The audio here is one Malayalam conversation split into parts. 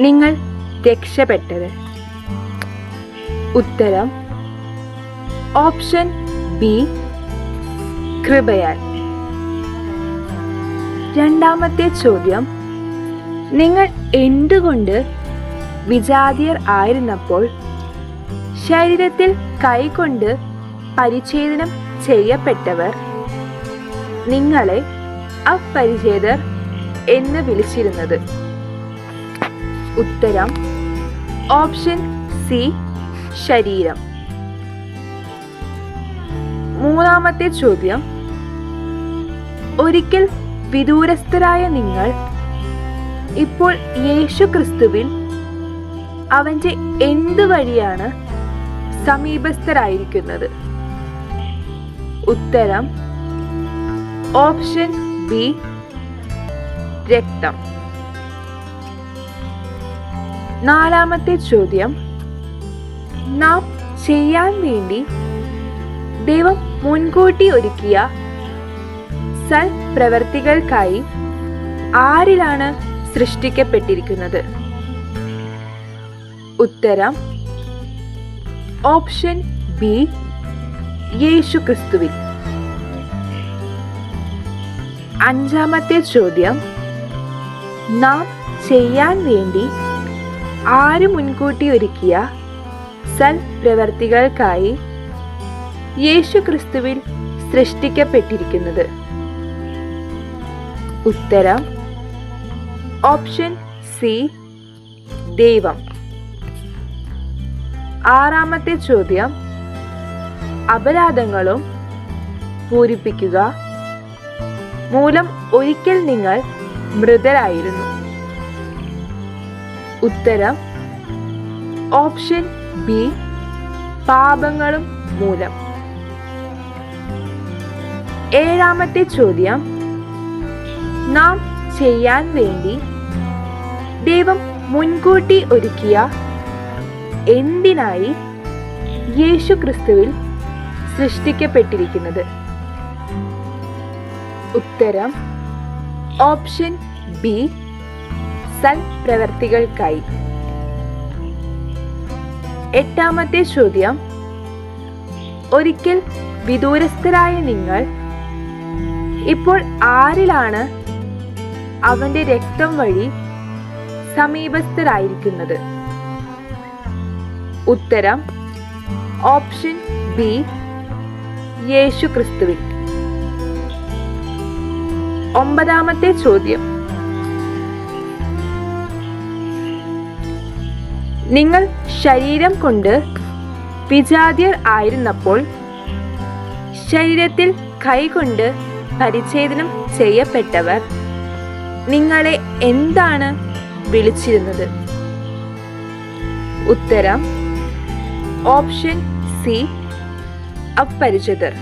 നിങ്ങൾ രക്ഷപ്പെട്ടത്. ഉത്തരം ഓപ്ഷൻ ബി കൃപയാൽ. രണ്ടാമത്തെ ചോദ്യം നിങ്ങൾ എന്തുകൊണ്ട് വിജാതിയർ ആയിരുന്നപ്പോൾ ശരീരത്തിൽ കൈകൊണ്ട് പരിച്ഛേദനം ചെയ്യപ്പെട്ടവർ നിങ്ങളെ അപരിചേതർ എന്ന് വിളിച്ചിരുന്നത്? ഉത്തരം ഓപ്ഷൻ സി ശരീരം. മൂന്നാമത്തെ ചോദ്യം. ഒരിക്കൽ വിദൂരസ്ഥരായ നിങ്ങൾ ഇപ്പോൾ യേശു ക്രിസ്തുവിൽ അവന്റെ എന്ത് വഴിയാണ് സമീപസ്ഥരായിരിക്കുന്നത്? ഉത്തരം ഓപ്ഷൻ ബി രക്തം. നാലാമത്തെ ചോദ്യം. നാം ചെയ്യാൻ വേണ്ടി ദൈവം മുൻകൂട്ടി ഒരുക്കിയ സൽ പ്രവർത്തികൾക്കായി ആരിലാണ് സൃഷ്ടിക്കപ്പെട്ടിരിക്കുന്നത്? ഉത്തരം ഓപ്ഷൻ ബി യേശു ക്രിസ്തുവിൽ അഞ്ചാമത്തെ ചോദ്യം നാം ചെയ്യാൻ വേണ്ടി ആര് മുൻകൂട്ടി ഒരുക്കിയ സൽ പ്രവർത്തികൾക്കായി യേശു ക്രിസ്തുവിൽ സൃഷ്ടിക്കപ്പെട്ടിരിക്കുന്നത്? ഉത്തരം ഓപ്ഷൻ സി ദൈവം. ആറാമത്തെ ചോദ്യം അപരാധങ്ങളും പൂരിപ്പിക്കുക മൂലം ഒരിക്കൽ നിങ്ങൾ മൃതരായിരുന്നു. ഉത്തരം ഓപ്ഷൻ ബി പാപങ്ങളും മൂലം. ഏഴാമത്തെ ചോദ്യം നാം ചെയ്യാൻ വേണ്ടി ദൈവം മുൻകൂട്ടി ഒരുക്കിയ എന്തിനായി യേശു ക്രിസ്തുവിൽ സൃഷ്ടിക്കപ്പെട്ടിരിക്കുന്നത്? ഉത്തരം ഓപ്ഷൻ ബി സൽ പ്രവർത്തികൾക്കായി. എട്ടാമത്തെ ചോദ്യം. ഒരിക്കൽ വിദൂരസ്ഥരായ നിങ്ങൾ ഇപ്പോൾ ആരിലാണ് അവന്റെ രക്തം വഴി സമീപസ്ഥരായിരിക്കുന്നത്? ഉത്തരം ഓപ്ഷൻ ബി യേശു ക്രിസ്തുവിൻ ഒമ്പതാമത്തെ ചോദ്യം. നിങ്ങൾ ശരീരം കൊണ്ട് വിജാതിയർ ആയിരുന്നപ്പോൾ ശരീരത്തിൽ കൈകൊണ്ട് പരിച്ഛേദനം ചെയ്യപ്പെട്ടവർ നിങ്ങളെ എന്താണ് വിളിച്ചിരുന്നത്? ഉത്തരം ഓപ്ഷൻ സി അപരിചിതർ.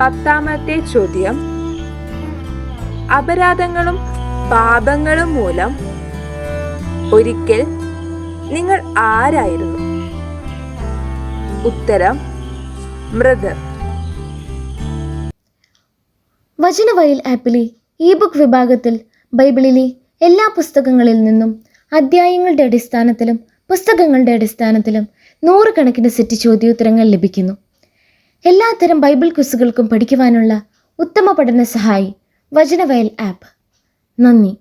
പത്താമത്തെ ചോദ്യം. അപരാധങ്ങളും പാപങ്ങളും മൂലം ഒരിക്കൽ നിങ്ങൾ ആരായിരുന്നു? ഉത്തരം മൃദർ വചനവയൽ ആപ്പിലെ ഇ ബുക്ക് വിഭാഗത്തിൽ ബൈബിളിലെ എല്ലാ പുസ്തകങ്ങളിൽ നിന്നും അധ്യായങ്ങളുടെ അടിസ്ഥാനത്തിലും പുസ്തകങ്ങളുടെ അടിസ്ഥാനത്തിലും നൂറുകണക്കിന് സെറ്റ് ചോദ്യോത്തരങ്ങൾ ലഭിക്കുന്നു. എല്ലാത്തരം ബൈബിൾ ക്വിസുകൾക്കും പഠിക്കുവാനുള്ള ഉത്തമ പഠന സഹായി വചനവയൽ ആപ്പ്. നന്ദി.